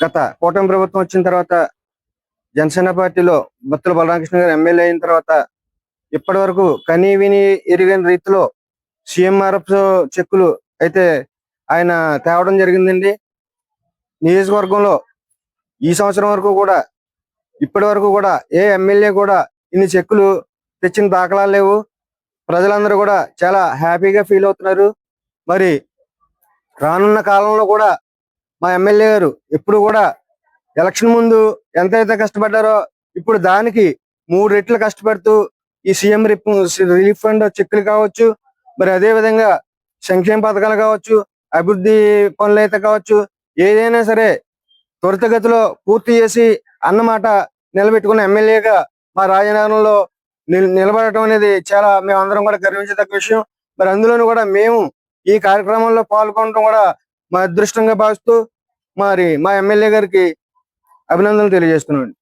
గత కూటమి ప్రభుత్వం వచ్చిన తర్వాత జనసేన పార్టీలో బత్తుల బలరామకృష్ణ గారు ఎమ్మెల్యే అయిన తర్వాత ఇప్పటి వరకు కనీ విని ఎరిగిన రీతిలో సీఎంఆర్ఎఫ్ చెక్కులు అయితే ఆయన తేవడం జరిగిందండి. నియోజకవర్గంలో ఈ సంవత్సరం వరకు కూడా ఇప్పటి వరకు కూడా ఏ ఎమ్మెల్యే కూడా ఇన్ని చెక్కులు తెచ్చిన దాఖలాలు లేవు. ప్రజలందరూ కూడా చాలా హ్యాపీగా ఫీల్ అవుతున్నారు. మరి రానున్న కాలంలో కూడా మా ఎమ్మెల్యే గారు ఎప్పుడు కూడా ఎలక్షన్ ముందు ఎంతైతే కష్టపడ్డారో ఇప్పుడు దానికి మూడు రెట్లు కష్టపడుతూ ఈ సీఎం రిలీఫ్ ఫండ్ చెక్కులు కావచ్చు మరి అదే విధంగా సంక్షేమ పథకాలు కావచ్చు అభివృద్ధి పనులు అయితే కావచ్చు ఏదైనా సరే త్వరితగతిలో పూర్తి చేసి అన్నమాట నిలబెట్టుకున్న ఎమ్మెల్యేగా మా రాజనగరంలో నిలబడటం అనేది చాలా మేమందరం కూడా గర్వించదగ్గ విషయం. మరి అందులోనూ కూడా మేము ఈ కార్యక్రమంలో పాల్గొనడం కూడా మా అదృష్టంగా భావిస్తూ మరి మా ఎమ్మెల్యే గారికి అభినందనలు తెలియజేస్తున్నాను.